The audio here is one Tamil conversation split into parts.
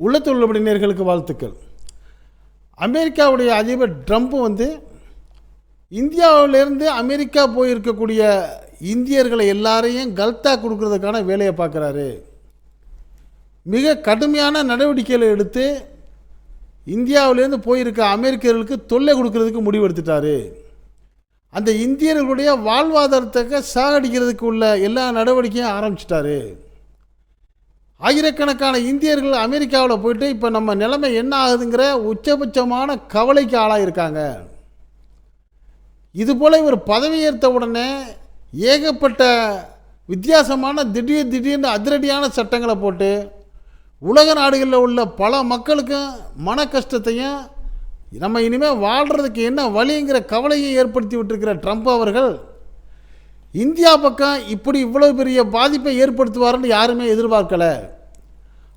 உள்ளத்துள்ளபடினர்களுக்கு வாழ்த்துக்கள். அமெரிக்காவுடைய அதிபர் ட்ரம்ப் வந்து இந்தியாவிலேருந்து அமெரிக்கா போயிருக்கக்கூடிய இந்தியர்களை எல்லாரையும் கல்த்தா கொடுக்கறதுக்கான வேலையை பார்க்குறாரு. மிக கடுமையான நடவடிக்கைகளை எடுத்து இந்தியாவிலேருந்து போயிருக்க அமெரிக்கர்களுக்கு தொல்லை கொடுக்கறதுக்கு முடிவெடுத்துட்டாரு. அந்த இந்தியர்களுடைய வாழ்வாதாரத்தை சாகடிக்கிறதுக்கு உள்ள எல்லா நடவடிக்கையும் ஆரம்பிச்சிட்டாரு. ஆயிரக்கணக்கான இந்தியர்கள் அமெரிக்காவில் போயிட்டு இப்போ நம்ம நிலைமை என்ன ஆகுதுங்கிற உச்சபட்சமான கவலைக்கு ஆளாயிருக்காங்க. இதுபோல் இவர் பதவியேற்ற உடனே ஏகப்பட்ட வித்தியாசமான திடீர் திடீர்னு அதிரடியான சட்டங்களை போட்டு உலக நாடுகளில் உள்ள பல மக்களுக்கும் மன கஷ்டத்தையும் நம்ம இனிமேல் வாழ்கிறதுக்கு என்ன வழிங்கிற கவலையை ஏற்படுத்தி விட்டுருக்கிற ட்ரம்ப் அவர்கள் இந்தியா பக்கம் இப்படி இவ்வளோ பெரிய பாதிப்பை ஏற்படுத்துவாருன்னு யாருமே எதிர்பார்க்கலை.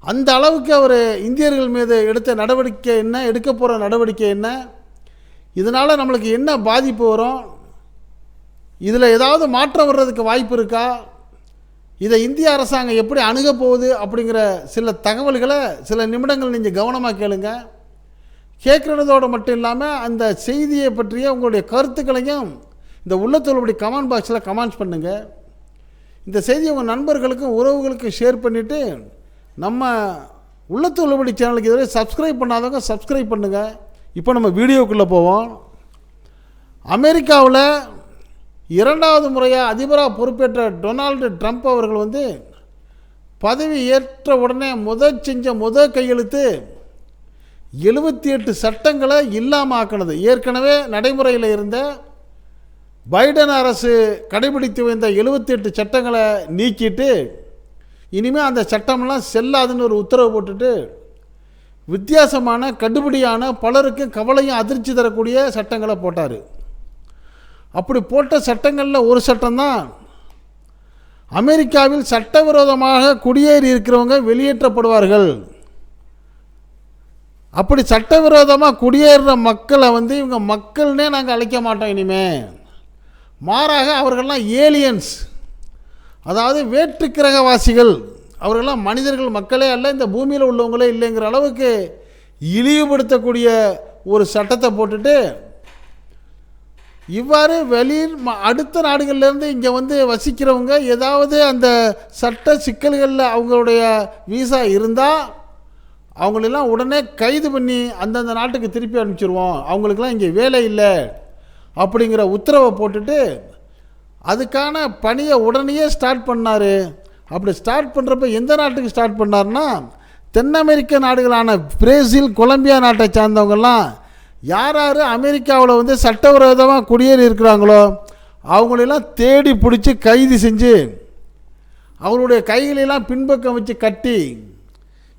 அந்த அளவுக்கு அவர் இந்தியர்கள் மீது எடுத்த நடவடிக்கை என்ன எடுக்க போகிற நடவடிக்கை என்ன? இதனால் நம்மளுக்கு என்ன பாதிப்பு வரும்? இதில் ஏதாவது மாற்றம் வர்றதுக்கு வாய்ப்பு இருக்கா? இதை இந்திய அரசாங்கம் எப்படி அணுக போகுது அப்படிங்கிற சில தகவல்களை சில நிமிடங்கள் நீங்கள் கவனமாக கேளுங்க. கேட்குறதோடு மட்டும் இல்லாமல் அந்த செய்தியை பற்றிய உங்களுடைய கருத்துக்களையும் இந்த உள்ளத்தோளுடைய கமெண்ட் பாக்ஸில் கமெண்ட்ஸ் பண்ணுங்கள் இந்த செய்தியை உங்கள் நண்பர்களுக்கும் உறவுகளுக்கும் ஷேர் பண்ணிவிட்டு நம்ம உள்ளத்தொழுபடி சேனலுக்கு இதுவரை சப்ஸ்கிரைப் பண்ணாதவங்க சப்ஸ்கிரைப் பண்ணுங்கள் இப்போ நம்ம வீடியோக்குள்ளே போவோம். அமெரிக்காவில் இரண்டாவது முறையாக அதிபராக பொறுப்பேற்ற டொனால்டு ட்ரம்ப் அவர்கள் வந்து பதவி ஏற்ற உடனே முதல் செஞ்ச முதல் கையெழுத்து எழுபத்தி எட்டு சட்டங்களை இல்லாமல் ஆக்கினது. ஏற்கனவே நடைமுறையில் இருந்த பைடன் அரசு கடைபிடித்து வந்த எழுபத்தி எட்டு சட்டங்களை நீக்கிட்டு இனிமேல் அந்த சட்டமெல்லாம் செல்லாதுன்னு ஒரு உத்தரவு போட்டுட்டு வித்தியாசமான கடுபடியான பலருக்கு கவலையும் அதிர்ச்சி தரக்கூடிய சட்டங்களை போட்டார். அப்படி போட்ட சட்டங்களில் ஒரு சட்டம்தான் அமெரிக்காவில் சட்டவிரோதமாக குடியேறி இருக்கிறவங்க வெளியேற்றப்படுவார்கள். அப்படி சட்டவிரோதமாக குடியேறுற மக்களை வந்து இவங்க மக்கள்னே நாங்கள் அழைக்க மாட்டோம் இனிமே. மாறாக அவர்கள்லாம் ஏலியன்ஸ். அதாவது வேற்று கிரகவாசிகள் அவர்கள்லாம் மனிதர்கள் மக்களே அல்ல இந்த பூமியில் உள்ளவங்களே இல்லைங்கிற அளவுக்கு இழிவுபடுத்தக்கூடிய ஒரு சட்டத்தை போட்டுட்டு இவ்வாறு வெளியில் ம- அடுத்த நாடுகள்லேருந்து இங்கே வந்து வசிக்கிறவங்க ஏதாவது அந்த சட்ட சிக்கல்களில் அவங்களுடைய வீசா இருந்தால் அவங்களெல்லாம் உடனே கைது பண்ணி அந்தந்த நாட்டுக்கு திருப்பி அனுப்பிச்சிருவோம். அவங்களுக்கெல்லாம் இங்கே வேலை இல்லை அப்படிங்கிற உத்தரவை போட்டுட்டு அதுக்கான பணியை உடனே ஸ்டார்ட் பண்ணார். அப்படி ஸ்டார்ட் பண்ணுறப்ப எந்த நாட்டுக்கு ஸ்டார்ட் பண்ணார்னா தென் அமெரிக்க நாடுகளான பிரேசில் கொலம்பியா நாட்டை சார்ந்தவங்கெல்லாம் யார் யார் அமெரிக்காவில் வந்து சட்டவிரோதமாக குடியேறி இருக்கிறாங்களோ அவங்களெல்லாம் தேடி பிடிச்சி கைது செஞ்சு அவருடைய கைகளெல்லாம் பின்பக்கம் வச்சு கட்டி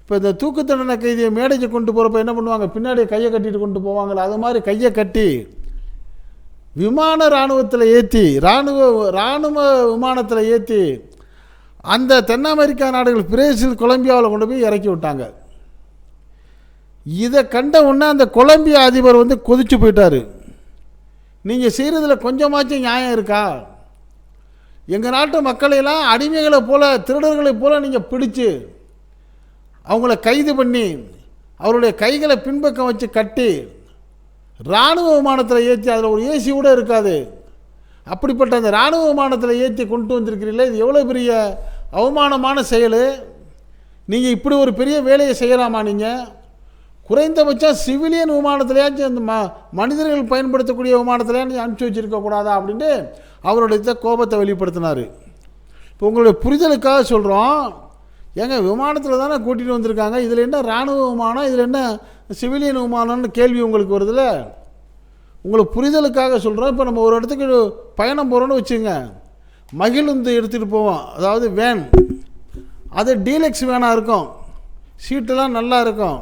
இப்போ இந்த தூக்கு தண்டனை கைதியை மேடைக்கு கொண்டு போகிறப்ப என்ன பண்ணுவாங்க? பின்னாடி கையை கட்டிட்டு கொண்டு போவாங்களே அது மாதிரி கையை கட்டி விமான இராணுவத்தில் ஏற்றி இராணுவ இராணுவ விமானத்தில் ஏற்றி அந்த தென் அமெரிக்கா நாடுகள் பிரேசில் கொலம்பியாவில் கொண்டு போய் இறக்கி விட்டாங்க. இதை கண்ட உடனே அந்த கொலம்பியா அதிபர் வந்து கொதிச்சு போயிட்டார். நீங்கள் செய்கிறதுல கொஞ்சமாச்சும் நியாயம் இருக்கா? எங்கள் நாட்டு மக்களையெல்லாம் அடிமைகளை போல திருடர்களை போல் நீங்கள் பிடிச்சு அவங்கள கைது பண்ணி அவருடைய கைகளை பின்பக்கம் வச்சு கட்டி இராணுவ விமானத்தில் ஏற்றி அதில் ஒரு ஏசி கூட இருக்காது. அப்படிப்பட்ட அந்த இராணுவ விமானத்தில் ஏற்றி கொண்டு வந்திருக்கிறீங்களே இது எவ்வளோ பெரிய அவமானமான செயல்? நீங்கள் இப்படி ஒரு பெரிய வேலையை செய்யலாமா நீங்கள் குறைந்தபட்சம் சிவிலியன் விமானத்திலேயாச்சும் அந்த ம மனிதர்கள் பயன்படுத்தக்கூடிய விமானத்திலேயாச்சும் அனுப்பிச்சி வச்சுருக்கக்கூடாதா அப்படின்ட்டு அவருடைய கோபத்தை வெளிப்படுத்தினார். இப்போ உங்களுடைய புரிதலுக்காக சொல்கிறோம் ஏங்க விமானத்தில் தானே கூட்டிகிட்டு வந்திருக்காங்க? இதில் என்ன இராணுவ விமானம்? இதில் என்ன சிவிலியன் விமானம்னு கேள்வி உங்களுக்கு வருதுல்ல? உங்களுக்கு புரிதலுக்காக சொல்கிறோம் இப்போ நம்ம ஒரு இடத்துக்கு பயணம் போகிறோன்னு வச்சுங்க மகிழுந்து எடுத்துகிட்டு போவோம். அதாவது வேன். அது டீலக்ஸ் வேனாக இருக்கும். சீட்டெல்லாம் நல்லா இருக்கும்.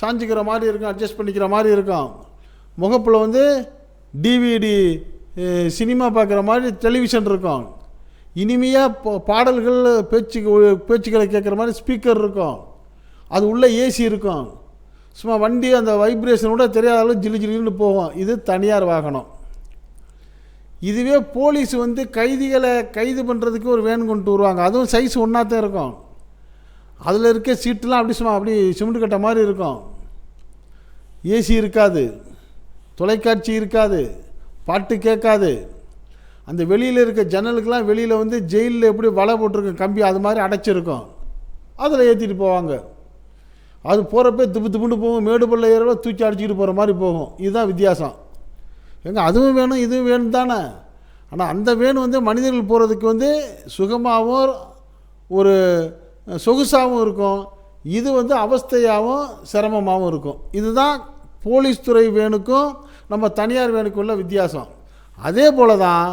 சாஞ்சிக்கிற மாதிரி இருக்கும் அட்ஜஸ்ட் பண்ணிக்கிற மாதிரி இருக்கும். முகப்பில் வந்து டிவிடி சினிமா பார்க்குற மாதிரி டெலிவிஷன் இருக்கும். இனிமையாக பாடல்கள் பேச்சு பேச்சுக்களை கேட்குற மாதிரி ஸ்பீக்கர் இருக்கும். அது உள்ளே ஏசி இருக்கும். சும்மா வண்டி அந்த வைப்ரேஷனோட தெரியாத அளவு ஜிலு ஜிலுன்னு போகும். இது தனியார் வாகனம். இதுவே போலீஸ் வந்து கைதிகளை கைது பண்ணுறதுக்கு ஒரு வேன் கொண்டு வருவாங்க. அதுவும் சைஸ் ஒன்றா தான் இருக்கும். அதில் இருக்க சீட்டெலாம் அப்படி சும்மா அப்படி சிமெண்ட் கட்ட மாதிரி இருக்கும். ஏசி இருக்காது. தொலைக்காட்சி இருக்காது. பாட்டு கேட்காது. அந்த வெளியில் இருக்க ஜன்னலுக்கெல்லாம் வெளியில் வந்து ஜெயிலில் எப்படி வலை போட்டிருக்கும் கம்பி அது மாதிரி அடைச்சிருக்கும். அதில் ஏற்றிட்டு போவாங்க. அது போகிறப்ப திப்பு திப்புன்னு போகும் மேடு பள்ள ஏறவ தூக்கி அடிச்சுக்கிட்டு போகிற மாதிரி போகும். இதுதான் வித்தியாசம். எங்கே அதுவும் வேணும் இதுவும் வேணும் தானே. ஆனால் அந்த வேணும் வந்து மனிதர்கள் போகிறதுக்கு வந்து சுகமாகவும் ஒரு சொகுசாகவும் இருக்கும். இது வந்து அவஸ்தையாகவும் சிரமமாகவும் இருக்கும். இதுதான் போலீஸ் துறை வேனுக்கும் நம்ம தனியார் வேனுக்கும் உள்ள வித்தியாசம். அதே போல தான்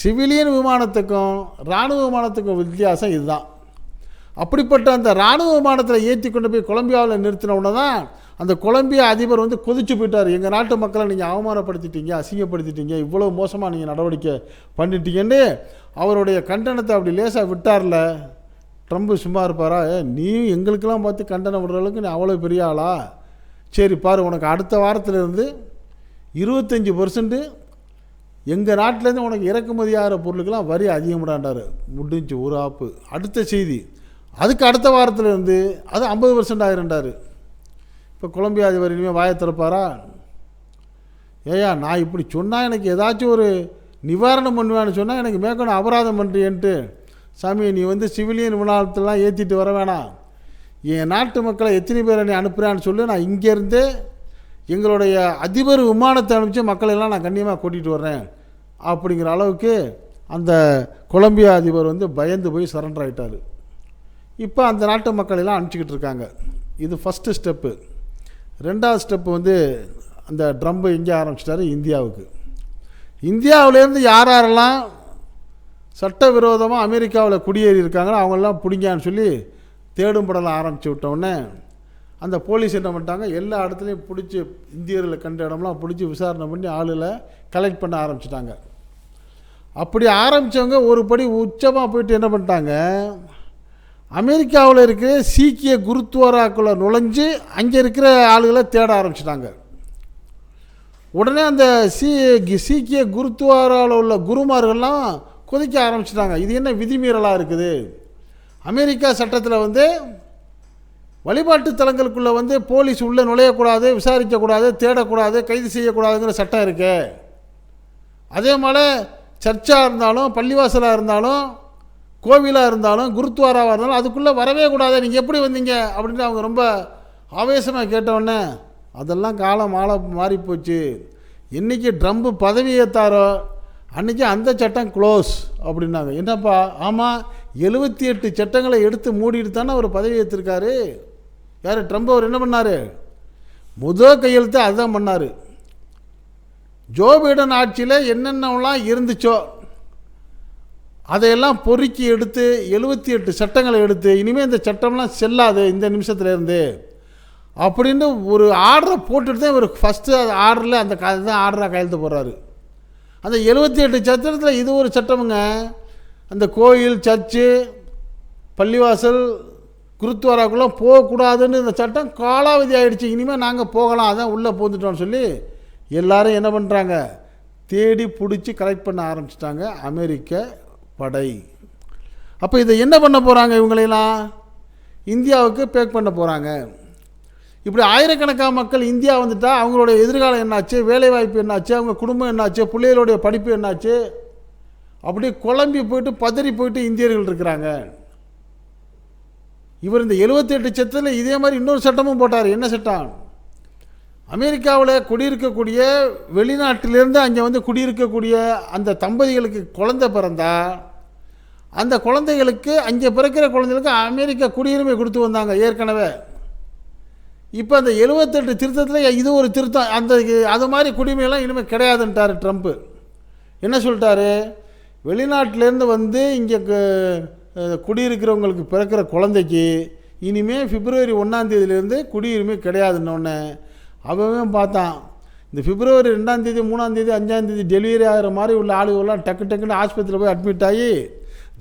சிவிலியன் விமானத்துக்கும் இராணுவ விமானத்துக்கும் வித்தியாசம் இதுதான். அப்படிப்பட்ட அந்த இராணுவ விமானத்தில் ஏற்றி கொண்டு போய் கொலம்பியாவில் நிறுத்தின உடனே தான் அந்த கொலம்பியா அதிபர் வந்து கொதிச்சு போயிட்டார். எங்கள் நாட்டு மக்களை நீங்கள் அவமானப்படுத்திட்டீங்க அசிங்கப்படுத்திட்டீங்க இவ்வளோ மோசமாக நீங்கள் நடவடிக்கை பண்ணிட்டீங்கன்னு அவருடைய கண்டனத்தை அப்படி லேசாக விட்டார்ல. ட்ரம்ப் சும்மா இருப்பாரா? ஏ நீ எங்களுக்கெல்லாம் பார்த்து கண்டனம் விடுற அளவுக்கு நீ அவ்வளோ பெரிய ஆளா? சரி பாரு உனக்கு அடுத்த வாரத்திலேருந்து இருபத்தஞ்சி பர்சன்ட்டு எங்கள் நாட்டிலேருந்து உனக்கு இறக்குமதி ஆகிற பொருளுக்கெல்லாம் வரி அதிகமிடாண்டார் முடிஞ்சு ஒரு ஆப்பு. அடுத்த செய்தி. அதுக்கு அடுத்த வாரத்துலேருந்து அது ஐம்பது பர்சன்ட் ஆகிரண்டாரு இப்போ கொலம்பியா அதிபர் இனிமேல் வாயை திறப்பாரா? ஏயா நான் இப்படி சொன்னால் எனக்கு ஏதாச்சும் ஒரு நிவாரணம் பண்ணுவேன்னு சொன்னால் எனக்கு மேற்கொண்டு அபராதம் பண்ணுறியன்ட்டு சாமி நீ வந்து சிவிலியன் விமானத்தெல்லாம் ஏற்றிட்டு வர வேணாம். என் நாட்டு மக்களை எத்தனை பேரை நீ அனுப்புகிறான்னு சொல்லி. நான் இங்கேருந்தே எங்களுடைய அதிபர் விமானத்தை அனுப்பிச்சு மக்களை எல்லாம் நான் கண்ணியமாக கூட்டிகிட்டு வர்றேன் அப்படிங்கிற அளவுக்கு அந்த கொலம்பியா அதிபர் வந்து பயந்து போய் சரண்டர் ஆகிட்டார் இப்போ அந்த நாட்டு மக்கள் எல்லாம் அனுப்பிச்சிக்கிட்டு இருக்காங்க. இது ஃபஸ்ட்டு ஸ்டெப்பு ரெண்டாவது ஸ்டெப்பு வந்து அந்த ட்ரம்பு எங்கே ஆரம்பிச்சிட்டாரு இந்தியாவுக்கு. இந்தியாவிலேருந்து யார் யாரெல்லாம் சட்டவிரோதமாக அமெரிக்காவில் குடியேறி இருக்காங்களோ அவங்கெல்லாம் பிடிங்கான்னு சொல்லி தேடும் படலாம் ஆரம்பித்து விட்டோடனே அந்த போலீஸ் என்ன பண்ணிட்டாங்க எல்லா இடத்துலையும் பிடிச்சி இந்தியர்களை கண்ட இடம்லாம் பிடிச்சி விசாரணை பண்ணி ஆளுகளை கலெக்ட் பண்ண ஆரம்பிச்சிட்டாங்க. அப்படி ஆரம்பித்தவங்க ஒரு படி உச்சமாக போயிட்டு என்ன பண்ணிட்டாங்க அமெரிக்காவில் இருக்கிற சீக்கிய குருத்வாராக்குள்ளே நுழைஞ்சு அங்கே இருக்கிற ஆளுகளை தேட ஆரம்பிச்சிட்டாங்க. உடனே அந்த சீ சீக்கிய குருத்வாராவில் உள்ள குருமார்கள்லாம் கொதிக்க ஆரம்பிச்சிட்டாங்க. இது என்ன விதிமீறலாக இருக்குது? அமெரிக்கா சட்டத்தில் வந்து வழிபாட்டு தலங்களுக்குள்ளே வந்து போலீஸ் உள்ளே நுழையக்கூடாது விசாரிக்கக்கூடாது தேடக்கூடாது கைது செய்யக்கூடாதுங்கிற சட்டம் இருக்கு. அதே மாதிரி சர்ச்சாக இருந்தாலும் பள்ளிவாசலாக இருந்தாலும் கோவிலாக இருந்தாலும் குருத்வாராவாக இருந்தாலும் அதுக்குள்ளே வரவே கூடாது. நீங்கள் எப்படி வந்தீங்க? அப்படின்னு அவங்க ரொம்ப ஆவேசமாக கேட்டவுடனே அதெல்லாம் காலம் மாலை மாறி போச்சு என்றைக்கு ட்ரம்ப்பு பதவி ஏற்றாரோ அன்றைக்கி அந்த சட்டம் க்ளோஸ் அப்படின்னாங்க. என்னப்பா ஆமாம் எழுபத்தி எட்டு சட்டங்களை எடுத்து மூடிட்டு தானே அவர் பதவி ஏற்றிருக்காரு யார் ட்ரம்ப் அவர் என்ன பண்ணார்? முதல் கையெழுத்து அதுதான் பண்ணார். ஜோ பைடன் ஆட்சியில் என்னென்னலாம் இருந்துச்சோ அதையெல்லாம் பொறுக்கி எடுத்து எழுபத்தி எட்டு சட்டங்களை எடுத்து இனிமேல் இந்த சட்டம்லாம் செல்லாது இந்த நிமிஷத்துல இருந்து அப்படின்னு ஒரு ஆர்டரை போட்டுட்டு தான் இவர் ஃபஸ்ட்டு அது ஆர்டரில் அந்த தான் ஆர்டராக கையெழுத்து போடுறாரு. அந்த எழுபத்தி எட்டு சட்டத்தில் இது ஒரு சட்டமுங்க. அந்த கோயில் சர்ச்சு பள்ளிவாசல் குருத்வாராக்குள்ளே போகக்கூடாதுன்னு இந்த சட்டம் காலாவதி ஆகிடுச்சு இனிமேல் நாங்கள் போகலாம். அதான் உள்ளே போந்துட்டோம்னு சொல்லி எல்லாரும் என்ன பண்ணுறாங்க தேடி பிடிச்சி கலெக்ட் பண்ண ஆரம்பிச்சிட்டாங்க. அமெரிக்க படை. அப்போ இதை என்ன பண்ண போகிறாங்க இவங்களையெல்லாம் இந்தியாவுக்கு பேக் பண்ண போகிறாங்க இப்படி ஆயிரக்கணக்கான மக்கள் இந்தியா வந்துட்டால் அவங்களுடைய எதிர்காலம் என்னாச்சு? வேலைவாய்ப்பு என்னாச்சு? அவங்க குடும்பம் என்னாச்சு? பிள்ளைகளுடைய படிப்பு என்னாச்சு? அப்படி குழம்பி போயிட்டு பதறி போயிட்டு இந்தியர்கள் இருக்கிறாங்க. இவர் இந்த எழுபத்தெட்டு சட்டத்தில் இதே மாதிரி இன்னொரு சட்டமும் போட்டார். என்ன சட்டம்? அமெரிக்காவில் குடியிருக்கக்கூடிய வெளிநாட்டிலேருந்து அங்கே வந்து குடியிருக்கக்கூடிய அந்த தம்பதிகளுக்கு குழந்தை பிறந்தா அந்த குழந்தைகளுக்கு அங்கே பிறக்கிற குழந்தைகளுக்கு அமெரிக்கா குடியுரிமை கொடுத்து வந்தாங்க ஏற்கனவே. இப்போ அந்த எழுபத்தெட்டு திருத்தத்தில் இது ஒரு திருத்தம். அந்த அது மாதிரி குடிமையெல்லாம் இனிமேல் கிடையாதுன்ட்டார் ட்ரம்ப்பு என்ன சொல்லிட்டாரு? வெளிநாட்டிலேருந்து வந்து இங்கே குடியிருக்கிறவங்களுக்கு பிறக்கிற குழந்தைக்கு இனிமேல் பிப்ரவரி ஒன்றாந்தேதியிலேருந்து குடியுரிமை கிடையாதுன்னொன்னே அவன் பார்த்தான். இந்த பிப்ரவரி ரெண்டாந்தேதி மூணாந்தேதி அஞ்சாந்தேதி டெலிவரி ஆகிற மாதிரி உள்ள ஆளுகள்லாம் டக்கு டக்குன்னு ஆஸ்பத்திரியில் போய் அட்மிட் ஆகி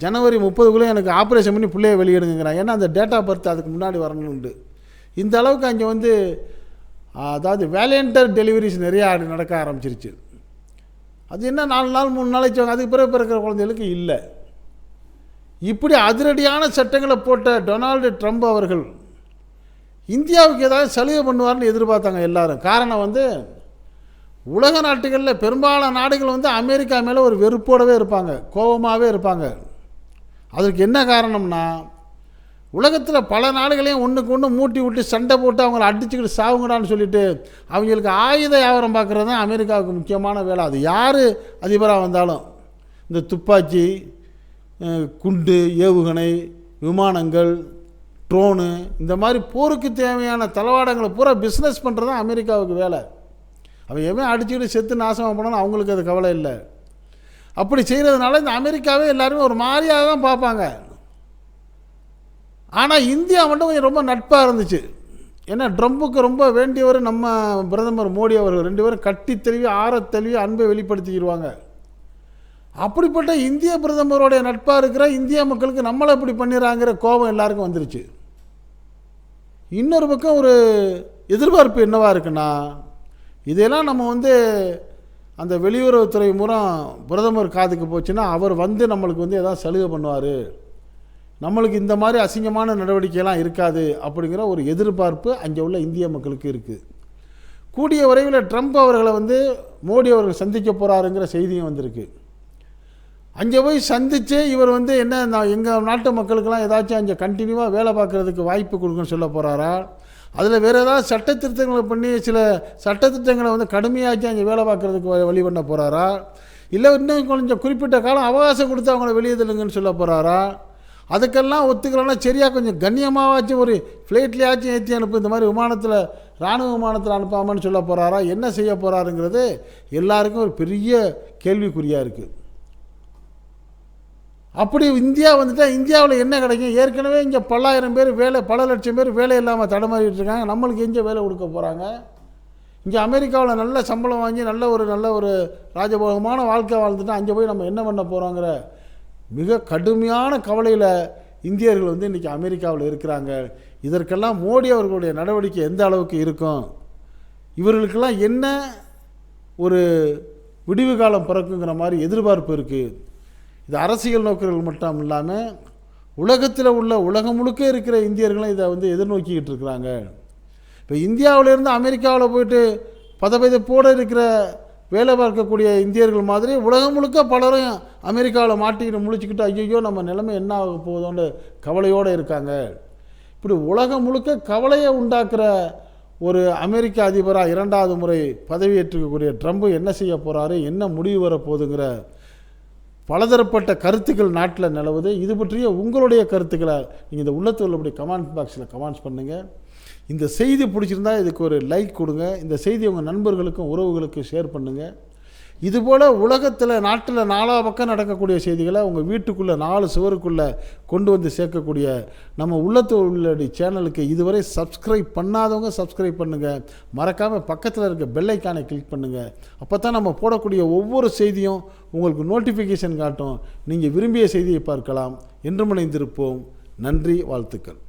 ஜனவரி முப்பதுக்குள்ளே எனக்கு ஆப்ரேஷன் பண்ணி பிள்ளைய வெளியிடுங்கிறான். ஏன்னா அந்த டேட்டா பர்த் அதுக்கு முன்னாடி வரணுண்டு இந்த அளவுக்கு அங்கே வந்து அதாவது வேலண்டர் டெலிவரிஸ் நிறையா நடக்க ஆரம்பிச்சிருச்சு. அது என்ன நாலு நாள் மூணு நாளைக்கு அதுக்கு பிறகு பிறக்கிற குழந்தைகளுக்கு இல்லை. இப்படி அதிரடியான சட்டங்களை போட்ட டொனால்டு ட்ரம்ப் அவர்கள் இந்தியாவுக்கு ஏதாவது சலுகை பண்ணுவார்னு எதிர்பார்த்தாங்க எல்லாரும். காரணம் வந்து உலக நாட்டுகளில் பெரும்பாலான நாடுகள் வந்து அமெரிக்கா மேலே ஒரு வெறுப்போடவே இருப்பாங்க கோபமாகவே இருப்பாங்க. அதற்கு என்ன காரணம்னா உலகத்தில் பல நாடுகளையும் ஒன்றுக்கு ஒன்று மூட்டி விட்டு சண்டை போட்டு அவங்கள அடிச்சுக்கிட்டு சாவுங்கடான்னு சொல்லிட்டு அவங்களுக்கு ஆயுத வியாபாரம் பார்க்குறது தான் அமெரிக்காவுக்கு முக்கியமான வேலை. அது யார் அதிபராக வந்தாலும் இந்த துப்பாக்கி குண்டு ஏவுகணை விமானங்கள் ட்ரோனு இந்த மாதிரி போருக்கு தேவையான தளவாடங்களை பூரா பிஸ்னஸ் பண்ணுறது தான் அமெரிக்காவுக்கு வேலை. அவன் எவன் அடிச்சுக்கிட்டு செத்து நாசமாக போனாலும் அவங்களுக்கு அது கவலை இல்லை. அப்படி செய்கிறதுனால இந்த அமெரிக்காவே எல்லாருமே ஒரு மாதிரியாக தான் பார்ப்பாங்க. ஆனால் இந்தியா மட்டும் கொஞ்சம் ரொம்ப நட்பாக இருந்துச்சு. ஏன்னா ட்ரம்புக்கு ரொம்ப வேண்டியவர் நம்ம பிரதமர் மோடி அவர்கள். ரெண்டு பேரும் கட்டி தெளிவி ஆற தெளிவி அன்பை வெளிப்படுத்திக்கிடுவாங்க அப்படிப்பட்ட இந்திய பிரதமருடைய நட்பாக இருக்கிற இந்திய மக்களுக்கு நம்மளை இப்படி பண்ணிடுறாங்கிற கோபம் எல்லாருக்கும் வந்துருச்சு. இன்னொரு பக்கம் ஒரு எதிர்பார்ப்பு என்னவாக இருக்குன்னா இதெல்லாம் நம்ம வந்து அந்த வெளியுறவுத்துறை மூலம் பிரதமர் காதுக்கு போச்சுன்னா அவர் வந்து நம்மளுக்கு வந்து எதாவது சலுகை பண்ணுவார். நம்மளுக்கு இந்த மாதிரி அசிங்கமான நடவடிக்கையெல்லாம் இருக்காது அப்படிங்கிற ஒரு எதிர்பார்ப்பு அங்கே உள்ள இந்திய மக்களுக்கு இருக்குது கூடிய விரைவில் ட்ரம்ப் அவர்களை வந்து மோடி அவர்கள் சந்திக்க போகிறாருங்கிற செய்தியும் வந்திருக்கு. அங்கே போய் சந்தித்து இவர் வந்து என்ன நான் எங்கள் நாட்டு மக்களுக்கெல்லாம் ஏதாச்சும் அங்கே கண்டினியூவாக வேலை பார்க்குறதுக்கு வாய்ப்பு கொடுக்குன்னு சொல்ல போகிறாரா அதில் வேறு ஏதாவது சட்ட திருத்தங்களை பண்ணி சில சட்டத்திட்டங்களை வந்து கடுமையாக்கி அங்கே வேலை பார்க்குறதுக்கு வழி பண்ண போகிறாரா இல்லை இன்னும் கொஞ்சம் குறிப்பிட்ட காலம் அவகாசம் கொடுத்து அவங்கள வெளியே தள்ளுங்கன்னு சொல்ல போகிறாரா அதுக்கெல்லாம் ஒத்துக்கலன்னா சரியாக கொஞ்சம் கண்ணியமாவாச்சும் ஒரு ஃப்ளைட்லேயாச்சும் ஏற்றி அனுப்பு இந்த மாதிரி விமானத்தில் இராணுவ விமானத்தில் அனுப்பாமன்னு சொல்ல போகிறாரா என்ன செய்ய போகிறாருங்கிறது எல்லாருக்கும் ஒரு பெரிய கேள்விக்குறியாக இருக்குது அப்படி இந்தியா வந்துட்டால் இந்தியாவில் என்ன கிடைக்கும்? ஏற்கனவே இங்கே பல்லாயிரம் பேர் வேலை பல லட்சம் பேர் வேலை இல்லாமல் தடமாறிட்டு இருக்காங்க. நம்மளுக்கு எங்கே வேலை கொடுக்க போகிறாங்க இங்கே அமெரிக்காவில் நல்ல சம்பளம் வாங்கி நல்ல ஒரு நல்ல ஒரு ராஜபோகமான வாழ்க்கை வாழ்ந்துட்டு அங்கே போய் நம்ம என்ன பண்ண போகிறோங்கிற மிக கடுமையான கவலையில் இந்தியர்கள் வந்து இன்றைக்கி அமெரிக்காவில் இருக்கிறாங்க. இதற்கெல்லாம் மோடி அவர்களுடைய நடவடிக்கை எந்த அளவுக்கு இருக்கும்? இவர்களுக்கெல்லாம் என்ன ஒரு விடிவு காலம் பிறக்குங்கிற மாதிரி எதிர்பார்ப்பு இருக்குது இது அரசியல் நோக்கர்கள் மட்டும் இல்லாமல் உலகத்தில் உள்ள உலகம் முழுக்க இருக்கிற இந்தியர்களும் இதை வந்து எதிர்நோக்கிக்கிட்டு இருக்கிறாங்க. இப்போ இந்தியாவிலேருந்து அமெரிக்காவில் போயிட்டு பதவிதப்போடு இருக்கிற வேலை பார்க்கக்கூடிய இந்தியர்கள் மாதிரி உலகம் முழுக்க பலரும் அமெரிக்காவில் மாட்டிக்கிட்டு முழிச்சுக்கிட்டு ஐயோ நம்ம நிலைமை என்ன ஆக போகுதோன்னு கவலையோடு இருக்காங்க. இப்படி உலகம் முழுக்க கவலையை உண்டாக்குற ஒரு அமெரிக்க அதிபராக இரண்டாவது முறை பதவியேற்றுக்கக்கூடிய ட்ரம்ப் என்ன செய்ய போகிறாரு என்ன முடிவு வரப்போகுதுங்கிற பலதரப்பட்ட கருத்துக்கள் நாட்டில் நிலவுது. இது பற்றிய உங்களுடைய கருத்துக்களை நீங்கள் இந்த உள்ளத்தில் உள்ளபடி கமெண்ட் பாக்ஸில் கமெண்ட்ஸ் பண்ணுங்கள் இந்த செய்தி பிடிச்சிருந்தா இதுக்கு ஒரு லைக் கொடுங்க. இந்த செய்தி உங்கள் நண்பர்களுக்கும் உறவுகளுக்கும் ஷேர் பண்ணுங்கள் இதுபோல் உலகத்தில் நாட்டில் நாலா பக்கம் நடக்கக்கூடிய செய்திகளை உங்கள் வீட்டுக்குள்ளே நாலு சுவருக்குள்ளே கொண்டு வந்து சேர்க்கக்கூடிய நம்ம உள்ளத்து உள்ளடி சேனலுக்கு இதுவரை சப்ஸ்கிரைப் பண்ணாதவங்க சப்ஸ்கிரைப் பண்ணுங்கள் மறக்காமல் பக்கத்தில் இருக்க பெல்லைக்கானை கிளிக் பண்ணுங்கள் அப்போ தான் நம்ம போடக்கூடிய ஒவ்வொரு செய்தியும் உங்களுக்கு நோட்டிஃபிகேஷன் காட்டும். நீங்கள் விரும்பிய செய்தியை பார்க்கலாம். என்று இணைந்திருப்போம். நன்றி வாழ்த்துக்கள்.